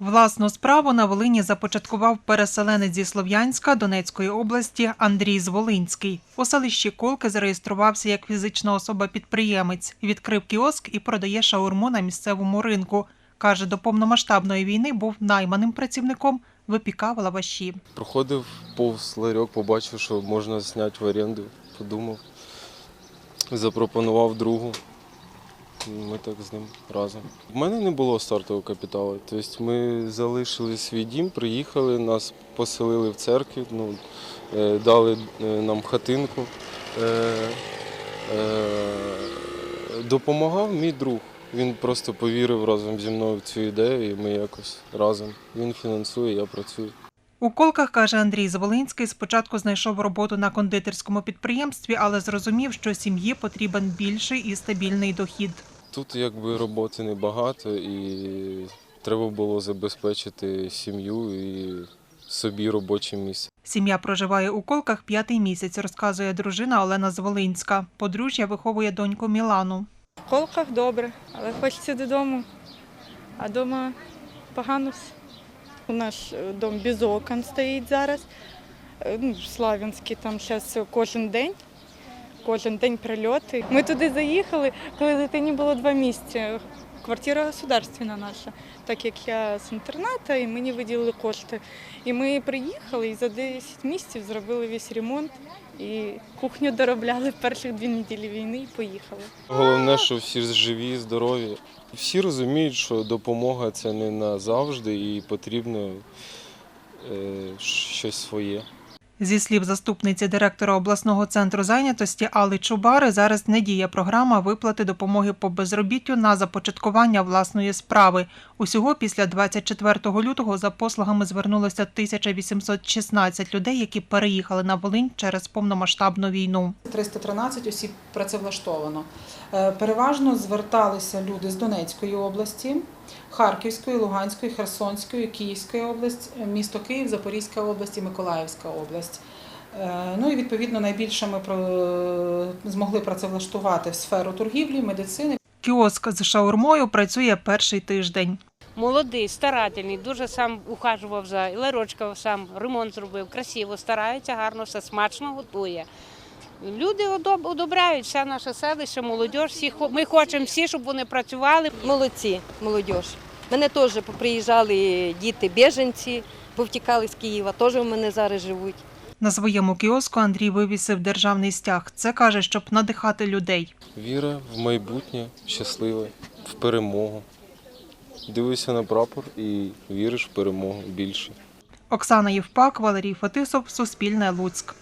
Власну справу на Волині започаткував переселенець зі Слов'янська Донецької області Андрій Зволинський. У селищі Колки зареєструвався як фізична особа-підприємець, відкрив кіоск і продає шаурму на місцевому ринку. Каже, до повномасштабної війни був найманим працівником, випікав лаваші. Проходив повз ларьок, побачив, що можна зняти в оренду, подумав. Запропонував другу. Ми так з ним разом. У мене не було стартового капіталу. Тобто ми залишили свій дім, приїхали, нас поселили в церкві, ну, е, дали е, нам хатинку. Е, Допомагав мій друг. Він просто повірив разом зі мною в цю ідею, і ми якось разом. Він фінансує, я працюю. У колках, каже Андрій Зволинський, спочатку знайшов роботу на кондитерському підприємстві, але зрозумів, що сім'ї потрібен більший і стабільний дохід. Тут якби роботи небагато і треба було забезпечити сім'ю і собі робоче місце. Сім'я проживає у колках п'ятий місяць, розказує дружина Олена Зволинська. Подружжя виховує доньку Мілану. В колках добре, але хочеться додому. А вдома погано все. У нас е, дом без окон стоїть зараз. Е, Ну, Славянський там зараз кожен день. Кожен день прильоти. Ми туди заїхали, коли дитині було два місяці. Квартира государственна наша, так як я з інтерната, і мені виділили кошти. І ми приїхали і за 10 місяців зробили весь ремонт. І кухню доробляли перших дві неділі війни і поїхали. Головне, що всі живі, здорові. Всі розуміють, що допомога це не назавжди і потрібно е, щось своє. Зі слів заступниці директора обласного центру зайнятості Алли Чубари, зараз не діє програма виплати допомоги по безробіттю на започаткування власної справи. Усього після 24 лютого за послугами звернулося 1816 людей, які переїхали на Волинь через повномасштабну війну. 313 осіб працевлаштовано. Е, Переважно зверталися люди з Донецької області, Харківської, Луганської, Херсонської, Київської області, місто Київ, Запорізька область і Миколаївська область. Е, Ну і відповідно найбільше ми змогли працевлаштувати в сферу торгівлі, медицини, Кіоск з шаурмою працює перший тиждень. Молодий, старательний, дуже сам ухажував за Ларочка сам ремонт зробив, красиво, старається, гарно, все смачно готує. Люди одобряють все наше селище, молодь. Всі, хо- ми хочемо всі, щоб вони працювали. Молодці, молодь. Мене теж приїжджали діти біженці, повтікали з Києва, теж у мене зараз живуть. На своєму кіоску Андрій вивісив державний стяг. Це каже, щоб надихати людей. Віра в майбутнє, щасливе, в перемогу. Дивишся на прапор і віриш в перемогу більше. Оксана Євпак, Валерій Фетисов, Суспільне Луцьк.